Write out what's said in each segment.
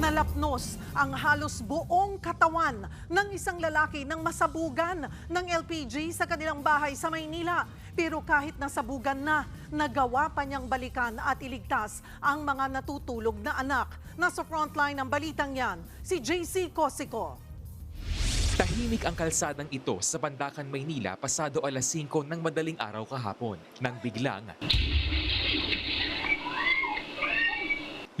Nalapnos ang halos buong katawan ng isang lalaki nang masabugan ng LPG sa kanilang bahay sa Maynila. Pero kahit nasabugan na, nagawa pa niyang balikan at iligtas ang mga natutulog na anak. Nasa frontline ng balitang yan, si JC Cosico. Tahimik ang kalsadang ito sa Bandakan, Maynila pasado alas 5 ng madaling araw kahapon nang biglang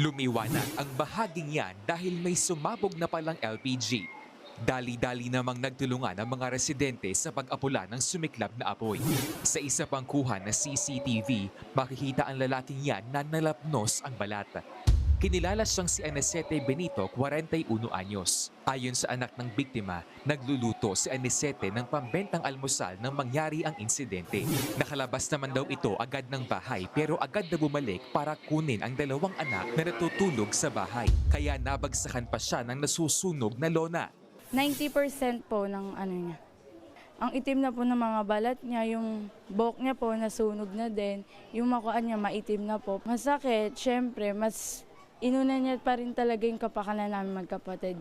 lumiwanag ang bahaging yan dahil may sumabog na palang LPG. Dali-dali namang nagtulungan ang mga residente sa pag-apula ng sumiklab na apoy. Sa isa pang kuha na CCTV, makikita ang lalaking yan na nalapnos ang balat. Kinilala siyang si Anesete Benito, 41 anyos. Ayon sa anak ng biktima, nagluluto si Anesete ng pambentang almusal nang mangyari ang insidente. Nakalabas naman daw ito agad ng bahay pero agad na bumalik para kunin ang dalawang anak na natutulog sa bahay. Kaya nabagsakan pa siya ng nasusunog na lona. 90% po ng ano niya. Ang itim na po ng mga balat niya, yung buhok niya po nasunog na din, yung makuan niya maitim na po. Masakit, syempre, mas inuna niya pa rin talaga yung kapakanan namin magkapatid.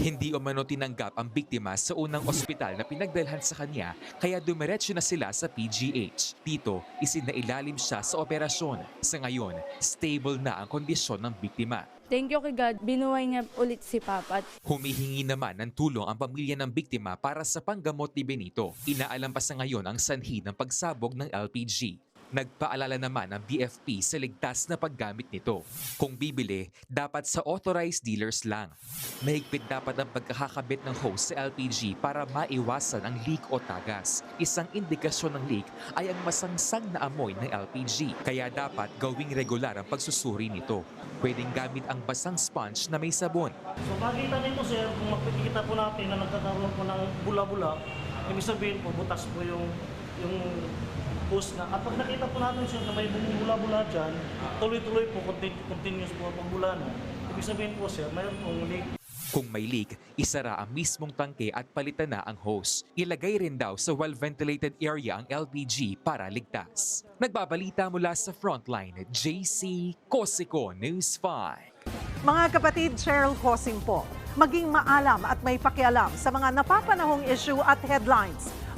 Hindi umano tinanggap ang biktima sa unang ospital na pinagdalhan sa kanya kaya dumiretso na sila sa PGH. Dito, isinailalim siya sa operasyon. Sa ngayon, stable na ang kondisyon ng biktima. Thank you kay God, binuhay niya ulit si Papa. At Humihingi naman ng tulong ang pamilya ng biktima para sa panggamot ni Benito. Inaalam pa sa ngayon ang sanhi ng pagsabog ng LPG. Nagpaalala naman ang BFP sa ligtas na paggamit nito. Kung bibili, dapat sa authorized dealers lang. Mahigpit dapat ang pagkakakabit ng hose sa LPG para maiwasan ang leak o tagas. Isang indikasyon ng leak ay ang masangsang na amoy ng LPG, kaya dapat gawing regular ang pagsusuri nito. Pwedeng gamit ang basang sponge na may sabon. So makita nito sir, kung makikita po natin na nagkakaroon po ng bula-bula, ibig sabihin po butas po yung yung hose na. At pag nakita po natin sir na may bula-bula dyan, tuloy-tuloy po, continu- continuous po ang pagbula no. Ibig sabihin po sir, mayroon pong leak. Kung may leak, isara ang mismong tangke at palitan na ang hose. Ilagay rin daw sa well-ventilated area ang LPG para ligtas. Nagbabalita mula sa Frontline, JC Cosico News 5. Mga kapatid, Cheryl Cosing po. Maging maalam at may pakialam sa mga napapanahong issue at headlines.